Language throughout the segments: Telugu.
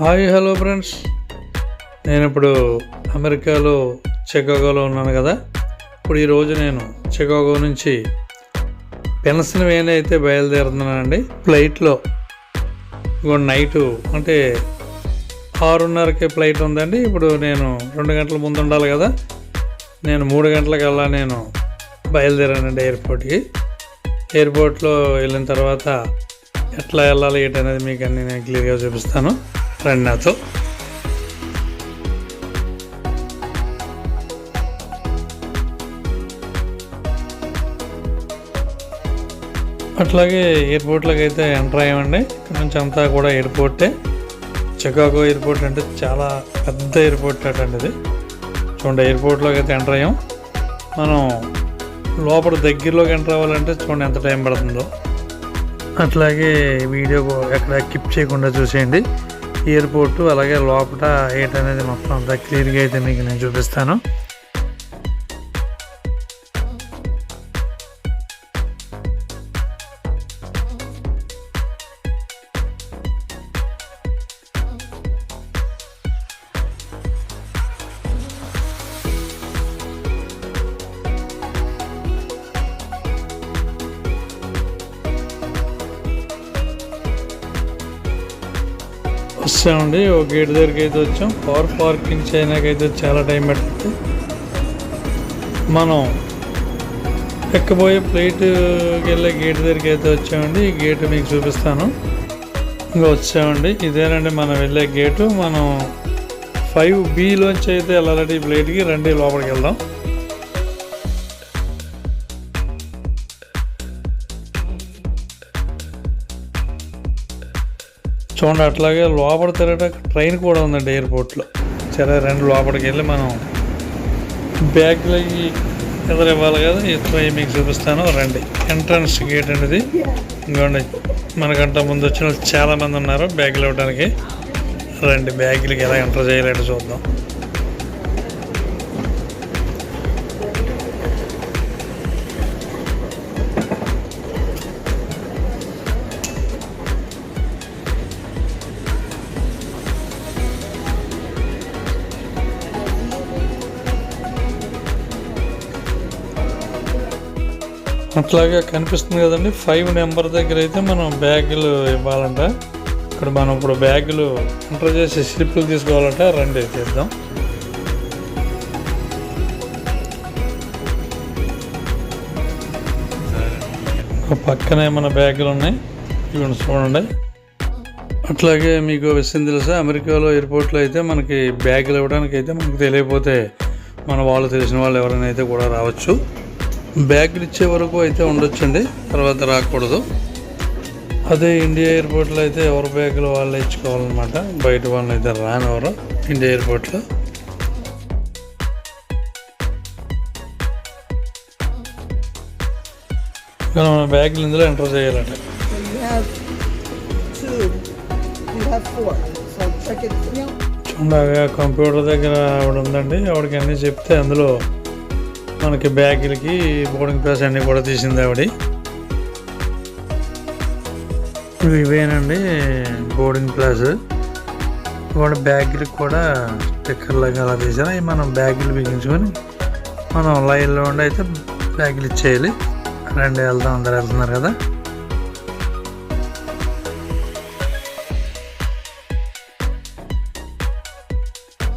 Hi hello friends. నేను ఇప్పుడు అమెరికాలో చికాగోలో ఉన్నాను కదా. ఇప్పుడు ఈరోజు నేను చికాగో నుంచి పెన్సిల్వేనియా అయితే బయలుదేరుతున్నానండి. ఫ్లైట్లో. ఇగో నైటు అంటే ఆరున్నరకి ఫ్లైట్ ఉందండి. ఇప్పుడు నేను రెండు గంటల ముందు ఉండాలి కదా. నేను మూడు గంటలకల్లా నేను బయలుదేరానండి ఎయిర్పోర్ట్కి. ఎయిర్పోర్ట్లో వెళ్ళిన తర్వాత ఎట్లా వెళ్ళాలి ఏంటనేది మీకు అన్ని నేను క్లియర్గా చూపిస్తాను. రండి నాతో అట్లాగే ఎయిర్పోర్ట్లోకి అయితే ఎంటర్ అయ్యామండి. ఇక్కడ నుంచి అంతా కూడా ఎయిర్పోర్టే. చికాగో ఎయిర్పోర్ట్ అంటే చాలా పెద్ద ఎయిర్పోర్ట్ అటండి ఇది. చూడండి ఎయిర్పోర్ట్లోకి అయితే ఎంటర్ అయ్యాం. మనం లోపల దగ్గరలోకి ఎంటర్ అవ్వాలంటే చూడండి ఎంత టైం పడుతుందో. అట్లాగే వీడియో ఎక్కడ కిప్ చేయకుండా చూసేయండి. ఎయిర్పోర్టు అలాగే లోపల ఏంటనేది మొత్తం అంతా క్లియర్గా అయితే మీకు నేను చూపిస్తాను. వచ్చామండి. ఒక గేట్ దగ్గరికి అయితే వచ్చాం. కార్ పార్కింగ్ చేయడానికైతే చాలా టైం పట్టింది. మనం ఎక్కబోయే ప్లేట్కి వెళ్ళే గేట్ దగ్గరికి అయితే వచ్చామండి. ఈ గేట్ మీకు చూపిస్తాను. ఇంకా వచ్చామండి. ఇదేనండి మనం వెళ్ళే గేటు. మనం ఫైవ్ బీలోంచి అయితే వెళ్ళాలంటే ఈ ప్లేట్కి. రండి లోపలికి వెళ్దాం. చూడండి అట్లాగే లోపల తిరగడానికి ట్రైన్ కూడా ఉందండి ఎయిర్పోర్ట్లో. సరే రెండు లోపలికి వెళ్ళి మనం బ్యాగ్లకి ఎదురు ఇవ్వాలి కదా ఎక్కువ మీకు చూపిస్తాను. రండి ఎంట్రన్స్ గేట్ అనేది ఇంకోండి మనకంట ముందు వచ్చిన చాలామంది ఉన్నారు బ్యాగులు ఇవ్వడానికి రండి బ్యాగులకి ఎలా ఎంటర్ చేయలేడు చూద్దాం. అట్లాగే కనిపిస్తుంది కదండి. ఫైవ్ నెంబర్ దగ్గర అయితే మనం బ్యాగులు ఇవ్వాలంట. ఇక్కడ మనం ఇప్పుడు బ్యాగులు ఎంటర్ చేసి స్లిప్లు తీసుకోవాలంట. రండి తీద్దాం. పక్కనే మన బ్యాగులు ఉన్నాయి. ఇవి చూడండి. అట్లాగే మీకు విషయం తెలుసా? అమెరికాలో ఎయిర్పోర్ట్లో అయితే మనకి బ్యాగులు ఇవ్వడానికి అయితే మనకు తెలియకపోతే మన వాళ్ళు తెలిసిన వాళ్ళు ఎవరైనా అయితే కూడా రావచ్చు. బ్యాగులు ఇచ్చే వరకు అయితే ఉండొచ్చండి. తర్వాత రాకూడదు. అదే ఇండియా ఎయిర్పోర్ట్లో అయితే ఎవరి బ్యాగులు వాళ్ళు ఇచ్చుకోవాలన్నమాట. బయట వాళ్ళని అయితే రానివ్వరు ఇండియా ఎయిర్పోర్ట్లో. మనం మన బ్యాగులు ఇందులో ఎంటర్ చేయాలంట చూడండి కంప్యూటర్ దగ్గర ఆవిడ ఉందండి. ఆవిడకి అన్నీ చెప్తే అందులో మనకి బ్యాగులకి బోర్డింగ్ పాస్ అన్నీ కూడా తీసింది ఆవిడ. ఇవేనండి బోర్డింగ్ ప్లాస్ ఇవాళ బ్యాగులకు కూడా స్టిక్కర్ లాగా అలా తీసాను అవి మనం బ్యాగులు బిగించుకొని మనం లైన్లో ఉండి అయితే బ్యాగులు ఇచ్చేయాలి. రండి వెళ్దాం అందరు వెళ్తున్నారు కదా.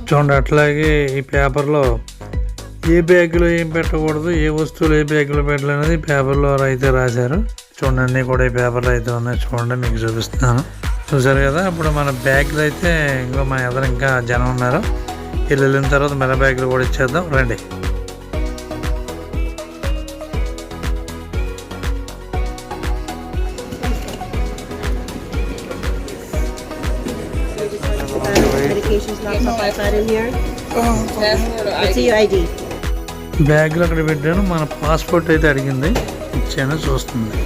చూడండి అట్లాగే ఈ పేపర్లో ఏ బ్యాగులో ఏం పెట్టకూడదు ఏ వస్తువులు ఏ బ్యాగులో పెట్టాలి అనేది పేపర్లో అయితే రాశారు. చూడండి అన్నీ కూడా ఈ పేపర్లో అయితే ఉన్నాయి. చూడండి మీకు చూపిస్తున్నాను. చూసారు కదా ఇప్పుడు మన బ్యాగులు అయితే ఇంకో మా ఎదురు ఇంకా జనం ఉన్నారు. వీళ్ళు వెళ్ళిన తర్వాత మన బ్యాగులు కూడా ఇచ్చేద్దాం. రండి. Not in here. Let's see your ID. బ్యాగులు అక్కడ పెట్టాను. మన పాస్పోర్ట్ అయితే అడిగింది. ఇచ్చాను చూస్తుంది?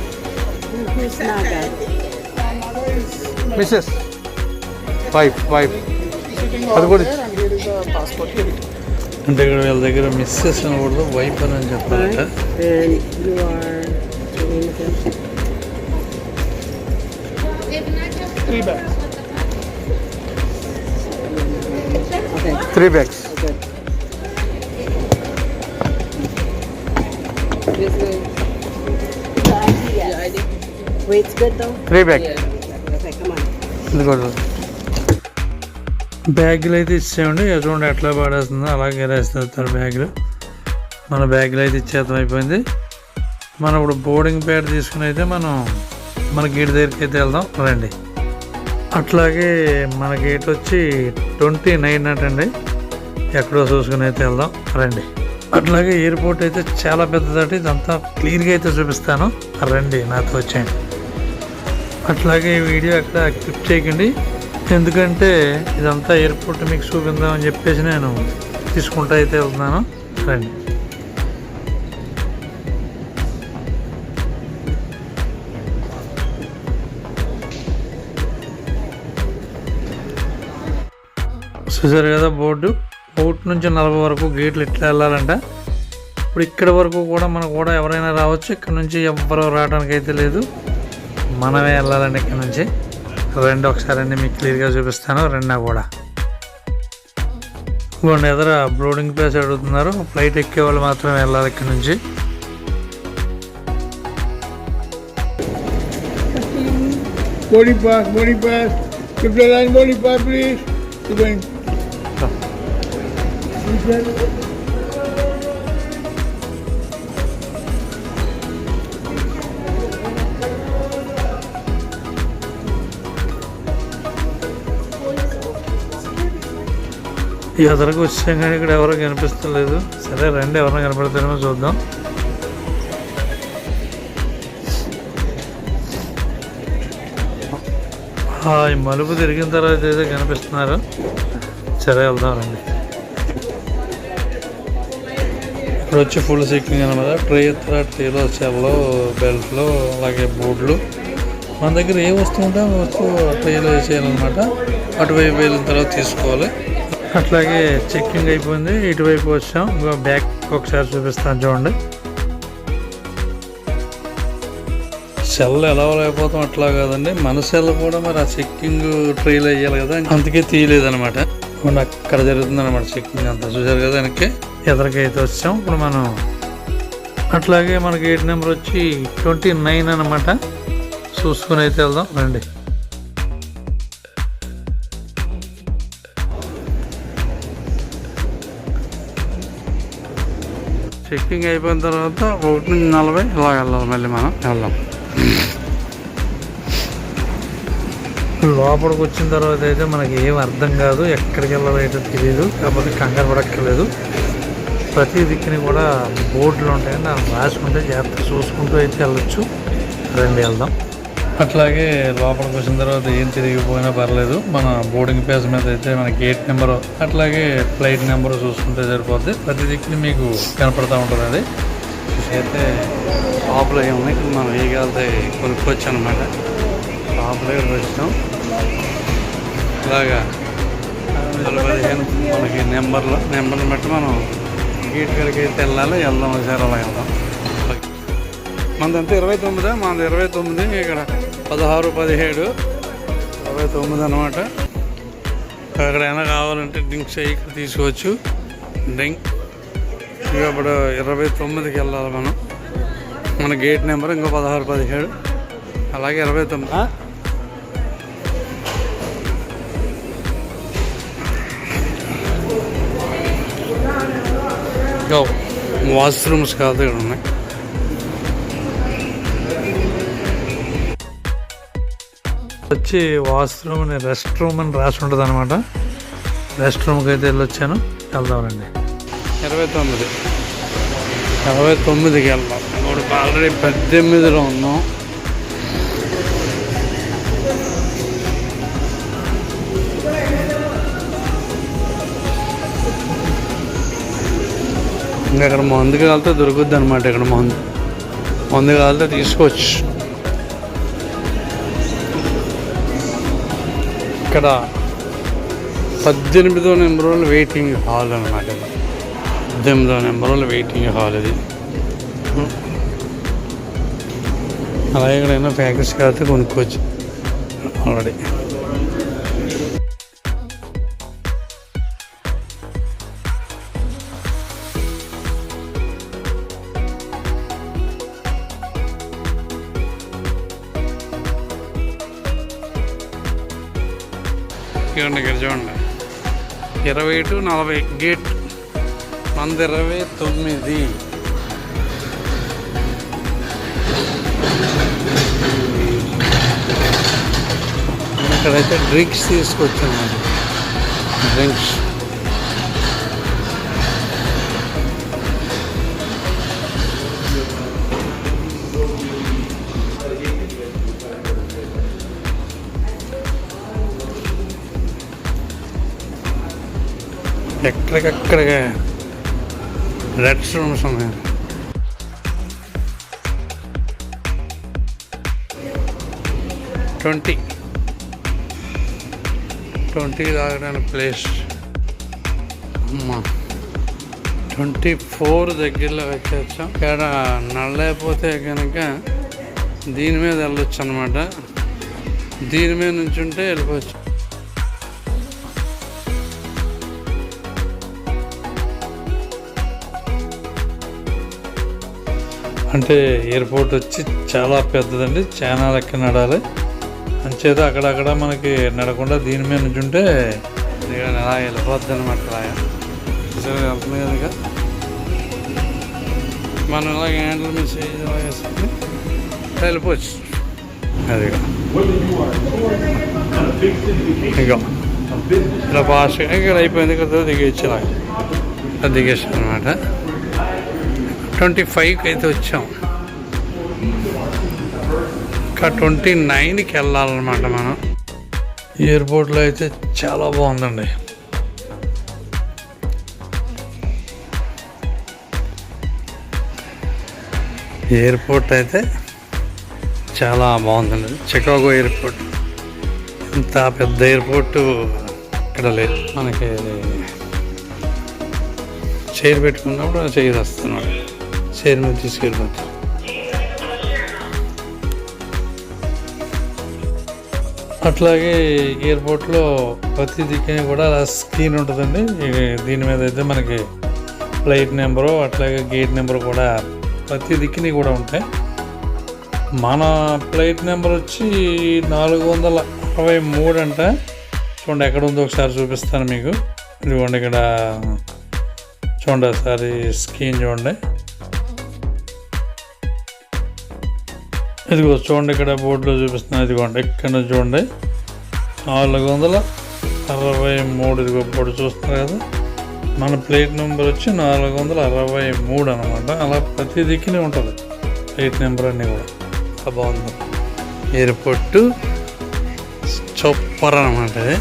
మిస్సెస్ వైఫ్ వైఫ్ అది కూడా అంటే ఇక్కడ వీళ్ళ దగ్గర మిస్సెస్ అనకూడదు వైఫ్ అని చెప్పాలంట. And you Weight's good though? Okay, come on. ఇదిగోండి బ్యాగులు అయితే ఇచ్చేయండి. చూడండి ఎట్లా పడేస్తుందో అలాగే వేస్తారు బ్యాగులు. మన బ్యాగులు అయితే ఇచ్చేతం అయిపోయింది. మనం ఇప్పుడు బోర్డింగ్ ప్యాడ్ తీసుకుని అయితే మనం మన గేట్ దగ్గరికి అయితే వెళ్దాం. రండి. అట్లాగే మన గేట్ వచ్చి ట్వంటీ నైన్ అంటండి. ఎక్కడో చూసుకుని అయితే వెళ్దాం. రండి. అట్లాగే ఎయిర్పోర్ట్ అయితే చాలా పెద్దదట. ఇదంతా క్లీన్గా అయితే చూపిస్తాను. రండి నాతో వచ్చేయండి. అట్లాగే ఈ వీడియో అక్కడ క్లిప్ చేయకండి. ఎందుకంటే ఇదంతా ఎయిర్పోర్ట్ మీకు చూపిందామని చెప్పేసి నేను తీసుకుంటా అయితే వెళ్తున్నాను. రండి. చూసారు కదా బోర్డు? ఒకటి నుంచి నలభై వరకు గేట్లు ఇట్లా వెళ్ళాలంట. ఇప్పుడు ఇక్కడ వరకు కూడా మనకు కూడా ఎవరైనా రావచ్చు. ఇక్కడ నుంచి ఎవ్వరూ రావడానికి అయితే లేదు. మనమే వెళ్ళాలండి ఇక్కడ నుంచి. రెండు ఒకసారి అన్నీ మీకు క్లియర్గా చూపిస్తాను. రెండా కూడా. ఇవ్వండి ఎదర బ్లోడింగ్ ప్లేస్ అడుగుతున్నారు. ఫ్లైట్ ఎక్కే వాళ్ళు మాత్రమే వెళ్ళాలి ఇక్కడ నుంచి. Boarding pass, boarding pass. Keep the line, boarding pass, please. Keep going. ఈ ఎదరకు వచ్చాం కానీ ఇక్కడ ఎవరు కనిపిస్తలేదు. సరే రండి ఎవరైనా కనపడతారేమో చూద్దాం. ఆ, ఈ మలుపు తిరిగిన తర్వాత అయితే కనిపిస్తున్నారు. సరే వెళ్దాం రండి. ఇక్కడ వచ్చి ఫుల్ చెక్కింగ్ అనమాట ట్రే ఎత్తర ట్రేలో చెల్లో బెల్ట్లు అలాగే బూట్లు మన దగ్గర ఏ వస్తువు ఉంటే ఆ వస్తువు ట్రేలో వేసేయాలన్నమాట. అటువైపు వెళ్ళిన తర్వాత తీసుకోవాలి. అట్లాగే చెక్కింగ్ అయిపోయింది. ఇటువైపు వచ్చాం. ఇంకో బ్యాక్ ఒకసారి చూపిస్తాను చూడండి. సెల్ ఎలా లేకపోతాం అట్లా కాదండి. మన సెల్ కూడా మరి ఆ చెక్కింగ్ ట్రైల్ వేయాలి కదా. అందుకే తీయలేదన్నమాట. ఇప్పుడు అక్కడ జరుగుతుంది అనమాట చెక్కింగ్ అంతా. చూసారు కదా వెనక్కి? ఎదరికైతే వచ్చాం. ఇప్పుడు మనం అట్లాగే మన గేట్ నెంబర్ వచ్చి ట్వంటీ నైన్ అనమాట చూసుకుని అయితే వెళ్దాం రండి. చెక్కింగ్ అయిపోయిన తర్వాత ఒకటి నుంచి నలభై ఇలా వెళ్ళాలి మళ్ళీ మనం వెళ్దాం. లోపలికి వచ్చిన తర్వాత అయితే మనకి ఏం అర్థం కాదు ఎక్కడికి వెళ్ళాలో అయితే తెలియదు కాకపోతే కంగారు పడక్కర్లేదు. ప్రతి దిక్కుని కూడా బోర్డులు ఉంటాయి దాన్ని రాసుకుంటే జాగ్రత్త చూసుకుంటూ అయితే వెళ్ళొచ్చు. రండి వెళ్దాం. అట్లాగే లోపలికి వచ్చిన తర్వాత ఏం తిరిగిపోయినా పర్లేదు. మన బోర్డింగ్ పేస్ మీద అయితే మన గేట్ నెంబర్ అట్లాగే ఫ్లైట్ నెంబర్ చూసుకుంటే సరిపోద్ది. ప్రతి దిక్కుని మీకు కనపడతా ఉంటుంది అది అయితే లోపల ఏమున్నాయి ఇక్కడ మనం వేయగలితే కొనుక్కోవచ్చు అనమాట లోపల వచ్చాం. ఇలాగా పదిహేను మనకి నెంబర్లో నెంబర్ని బట్టి మనం గేట్ కాడికి అయితే వెళ్ళాలి వెళ్దాం ఒకసారి అలా వెళ్దాం. మనదంతా ఇరవై తొమ్మిదా? మనది ఇరవై తొమ్మిది ఇక్కడ పదహారు పదిహేడు ఇరవై తొమ్మిది అనమాట ఎక్కడైనా కావాలంటే డ్రింక్స్ అయ్యి ఇక్కడ తీసుకోవచ్చు. డ్రింక్. ఇక ఇప్పుడు ఇరవై తొమ్మిదికి వెళ్ళాలి మనం. మన గేట్ నెంబర్ ఇంకో పదహారు పదిహేడు. అలాగే ఇరవై తొమ్మిది. ఇంకా వాష్రూమ్స్ కాదు ఇక్కడ ఉన్నాయి. వచ్చి వాష్రూమ్ అని రెస్ట్ రూమ్ అని రాసి ఉంటుంది అనమాట రెస్ట్ రూమ్కి అయితే వెళ్ళొచ్చాను. వెళ్దామండి ఇరవై తొమ్మిది. ఇరవై తొమ్మిదికి వెళ్దాం. ఇప్పుడు ఆల్రెడీ పద్దెనిమిదిలో ఉన్నాం. ఇంకా ఇక్కడ మందుకి వెళ్తే దొరుకుద్ది అనమాట ఇక్కడ మందు. మందు కావాలంటే తీసుకోవచ్చు. ఇక్కడ పద్దెనిమిదో నెంబర్ వాళ్ళు వెయిటింగ్ హాల్ అనమాట పద్దెనిమిదో నెంబర్ వెయిటింగ్ హాల్ ఇది. అలాగే ఎక్కడైనా ప్యాకెట్స్ కాకపోతే కొనుక్కోవచ్చు. ఆల్రెడీ ఇరవై టు నలభై. గేట్ వంద ఇరవై తొమ్మిది. ఇక్కడైతే డ్రింక్స్ తీసుకొచ్చాను డ్రింక్స్. అక్కడికక్కడ రెడ్ రూమ్స్ ఉన్నాయి ట్వంటీ. ట్వంటీ తాగడానికి ప్లేస్. అమ్మా. ట్వంటీ ఫోర్ దగ్గరలో వచ్చేసాం ఇక్కడ నల్లైపోతే కనుక దీని మీద వెళ్ళొచ్చు అనమాట దీని మీద నుంచి ఉంటే వెళ్ళిపోవచ్చు. అంటే ఎయిర్పోర్ట్ వచ్చి చాలా పెద్దదండి చాలా లెక్క నడాలి అంచేత అక్కడక్కడ మనకి నడకుండా దీని మీద నుంచి ఉంటే ఇక అలా వెళ్ళిపోద్ది అనమాట వెళ్తుంది కదా ఇక. మనం ఇలా హ్యాండిల్ వేసుకుని వెళ్ళిపోవచ్చు. అది. ఇక ఇలా ఫాస్ట్గా ఇక్కడ అయిపోయింది ఇక్కడ దిగేచ్చు ఇలా దిగేచ్చు అనమాట ట్వంటీ ఫైవ్కి అయితే వచ్చాం. ఇంకా ట్వంటీ నైన్కి వెళ్ళాలన్నమాట మనం. ఎయిర్పోర్ట్లో అయితే చాలా బాగుందండి. ఎయిర్పోర్ట్ అయితే చాలా బాగుందండి. Chicago airport. ఇంత పెద్ద ఎయిర్పోర్టు ఇక్కడ లేదు. మనకి చైర్ పెట్టుకున్నప్పుడు చైర్ వస్తున్నాడు చైర్ తీసుకెళ్ళిపోతారు. అట్లాగే ఎయిర్పోర్ట్లో ప్రతి దిక్కుని కూడా అలా స్క్రీన్ ఉంటుందండి. దీని మీద అయితే మనకి ఫ్లైట్ నెంబరు అట్లాగే గేట్ నెంబర్ కూడా ప్రతి దిక్కుని కూడా ఉంటాయి. మన ఫ్లైట్ నెంబర్ వచ్చి నాలుగు వందల అరవై మూడు అంట. చూడండి ఎక్కడ ఉందో ఒకసారి చూపిస్తాను మీకు. ఇదిగోండి ఇక్కడ చూడండి ఒకసారి స్క్రీన్ చూడండి. ఇదిగో చూడండి ఇక్కడ బోర్డులో చూపిస్తున్నా ఇదిగోండి ఇక్కడ చూడండి. నాలుగు వందల అరవై మూడు ఇదిగో బోర్డు చూస్తున్నారు కదా. మన ప్లేట్ నెంబర్ వచ్చి నాలుగు వందల అరవై మూడు అనమాట అలా ప్రతి దిక్కునే ఉంటుంది ప్లేట్ నెంబర్ అన్నీ కూడా. బాగుంది. ఎయిర్పోర్ట్ చొప్పర్ అనమాట ఇది.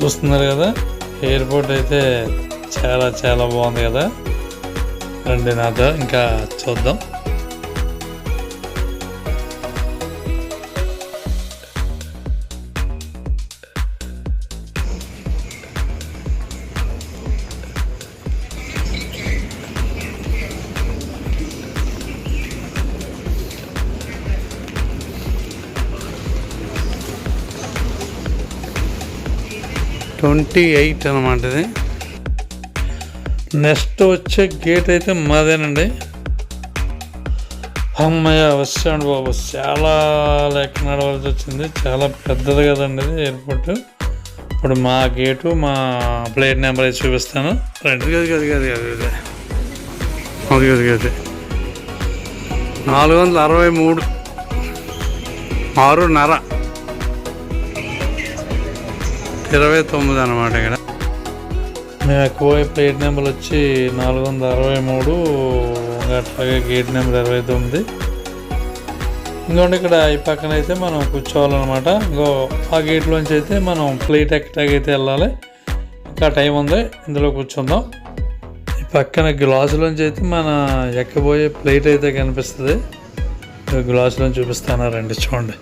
చూస్తున్నారు కదా ఎయిర్పోర్ట్ అయితే చాలా చాలా బాగుంది కదా. రండి నాతో ఇంకా చూద్దాం. ట్వంటీ ఎయిట్ అనమాట ఇది. నెక్స్ట్ వచ్చే గేట్ అయితే మాదేనండి. అమ్మయ్య వచ్చాడు బాబు. చాలా లెక్క నడవలసి వచ్చింది. చాలా పెద్దది కదండి ఎయిర్పోర్ట్. ఇప్పుడు మా గేటు మా ప్లేట్ నెంబర్ అయితే చూపిస్తాను. రెండు. గది గది గది గది గది. అది గది గది. నాలుగు వందల అరవై మూడు. ఆరున్నర. ఇరవై తొమ్మిది అనమాట ఇక్కడ. మేము ఎక్కువ ప్లేట్ నెంబర్ వచ్చి నాలుగు వందల అరవై మూడు అట్లాగే గేట్ నెంబర్ ఇరవై తొమ్మిది ఇంకోటి ఇక్కడ ఈ పక్కన అయితే మనం కూర్చోవాలన్నమాట. ఇంకో ఆ గేట్లోంచి అయితే మనం ప్లేట్ ఎక్కటాగైతే వెళ్ళాలి ఇంకా టైం ఉంది ఇందులో కూర్చుందాం. ఈ పక్కన గ్లాసులోంచి అయితే మన ఎక్కబోయే ప్లేట్ అయితే కనిపిస్తుంది. గ్లాసులో చూపిస్తాను రండి చూడండి.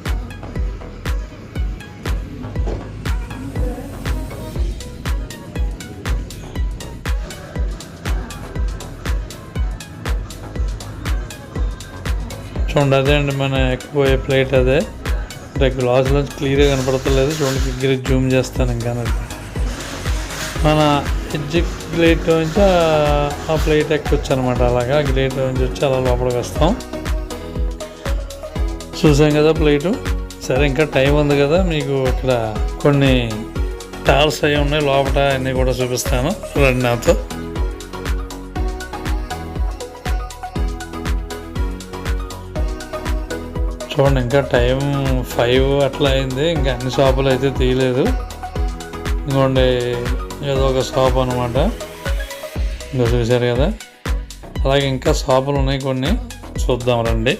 చూడండి అదే అండి మన ఎక్కువ ప్లేట్ అదే. అంటే గ్లాసులో క్లియర్గా కనపడతలేదు. చూడండి దగ్గర జూమ్ చేస్తాను ఇంకా మన ఎగ్జిట్ ప్లేట్ నుంచి ఆ- ప్లేట్ ఎక్కొచ్చు అనమాట అలాగా గ్లేట్ నుంచి వచ్చి అలా లోపలికి వస్తాం. చూసాం కదా ప్లేటు. సరే ఇంకా టైం ఉంది కదా. మీకు ఇక్కడ కొన్ని టార్స్ అవి ఉన్నాయి. లోపల అన్నీ కూడా చూపిస్తాను. రండి నాతో. చూడండి ఇంకా టైం ఫైవ్ అట్లా అయింది. ఇంకా అన్ని షాపులు అయితే తీయలేదు. ఇంకోండి ఏదో ఒక షాప్ అనమాట ఇంకా చూశారు కదా. అలాగే ఇంకా షాపులు ఉన్నాయి కొన్ని. చూద్దాం రండి.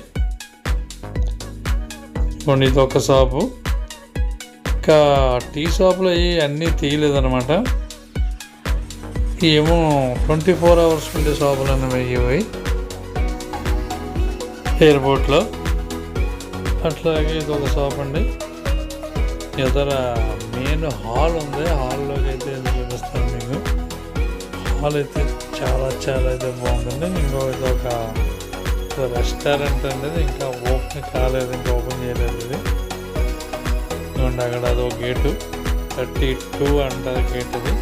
ఇదిగోండి ఇది ఒక షాపు. ఇంకా టీ షాపులు అవి అన్నీ తీయలేదు అనమాట ఏమో ట్వంటీ ఫోర్ అవర్స్ ఉండే షాపులు అనేవి ఇవి. ఎయిర్పోర్ట్లో అట్లాగే ఇది ఒక షాప్ అండి. ఇతర మెయిన్ హాల్ ఉంది. హాల్లోకి అయితే చూపిస్తాను మీకు హాల్ అయితే చాలా చాలా అయితే బాగుందండి. ఇంకో ఇది ఒక రెస్టారెంట్ అనేది ఇంకా ఓపెన్ కాలేదు ఇంకా ఓపెన్ చేయలేదు ఇది ఇదిగోండి అక్కడ అదో గేటు థర్టీ టూ అంటారు గేట్ అది.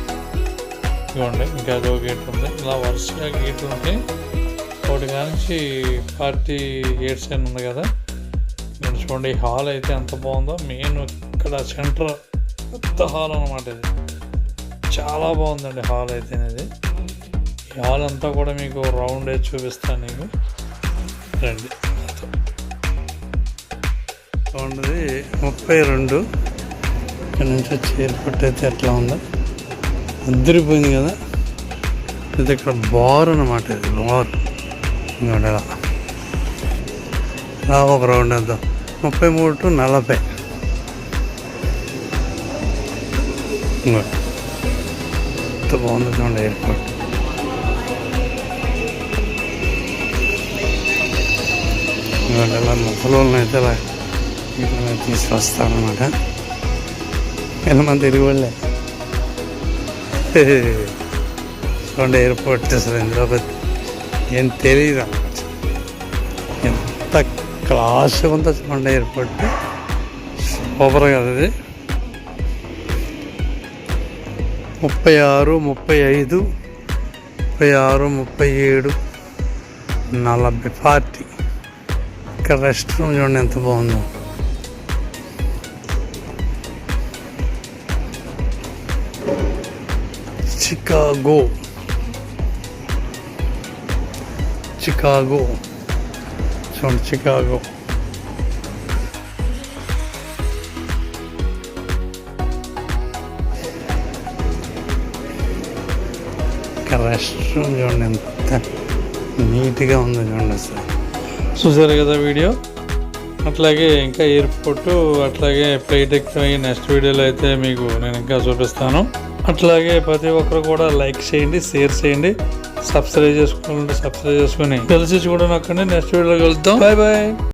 ఇదిగోండి ఇంకా అదో గేట్ ఉంది. ఇలా వరుసగా గేట్ ఉంటే ఒకటి కానించి ఫార్టీ ఎయిట్స్ అని ఉంది కదా. చూడండి ఈ హాల్ అయితే ఎంత బాగుందో. మెయిన్ ఇక్కడ సెంటర్ పెద్ద హాల్ అనమాట ఇది. చాలా బాగుందండి హాల్ అయితే ఇది ఈ హాల్ అంతా కూడా మీకు రౌండ్ వేసి చూపిస్తాను నేను. రండి. చూడండి ముప్పై రెండు. ఇక్కడ నుంచి చీర ఎయిర్పోర్ట్ అయితే ఎట్లా ఉందో. అద్దరిపోయింది కదా. ఇది ఇక్కడ బార్ అనమాట ఇది. బార్. ఇంకా ఇలా ఒక రౌండ్ వేద్దాం. ముప్పై మూడు టు నలభై ఇంకోటి ఎంత బాగుంది చూడండి ఎయిర్పోర్ట్ ఇంకోటి ఇలా ముసలోళ్ళని అయితే ఇలా వీటిని తీసుకొస్తానమాట ఎంతమంది తిరిగి వెళ్ళే చూడండి ఎయిర్పోర్ట్ అసలు హైదరాబాద్ ఏం తెలియదు అన్నమాట ఎంత క్లాస్ ఉందో చూడండి ఎయిర్పోర్ట్ సూపర్ కదా ఇది ముప్పై ఆరు ముప్పై ఐదు ముప్పై ఆరు ముప్పై ఏడు నలభై ఫార్టీ ఇక్కడ రెస్ట్ రూమ్ చూడండి ఎంత బాగుందో. చికాగో చికాగో from చికాగో ఇంకా చూడండి ఎంత నీట్గా ఉంది చూడండి అసలు చూసారు కదా వీడియో? అట్లాగే ఇంకా ఎయిర్పోర్ట్ అట్లాగే ఫ్లైట్ ఎక్కువ నెక్స్ట్ వీడియోలో అయితే మీకు నేను ఇంకా చూపిస్తాను. అట్లాగే ప్రతి ఒక్కరు కూడా లైక్ చేయండి షేర్ చేయండి. సబ్స్క్రైబ్ చేసుకోవాలంటే సబ్స్క్రైబ్ చేసుకుని. తెలిసి అక్కడ నెక్స్ట్ వీడియోలో కలుద్దాం. Bye bye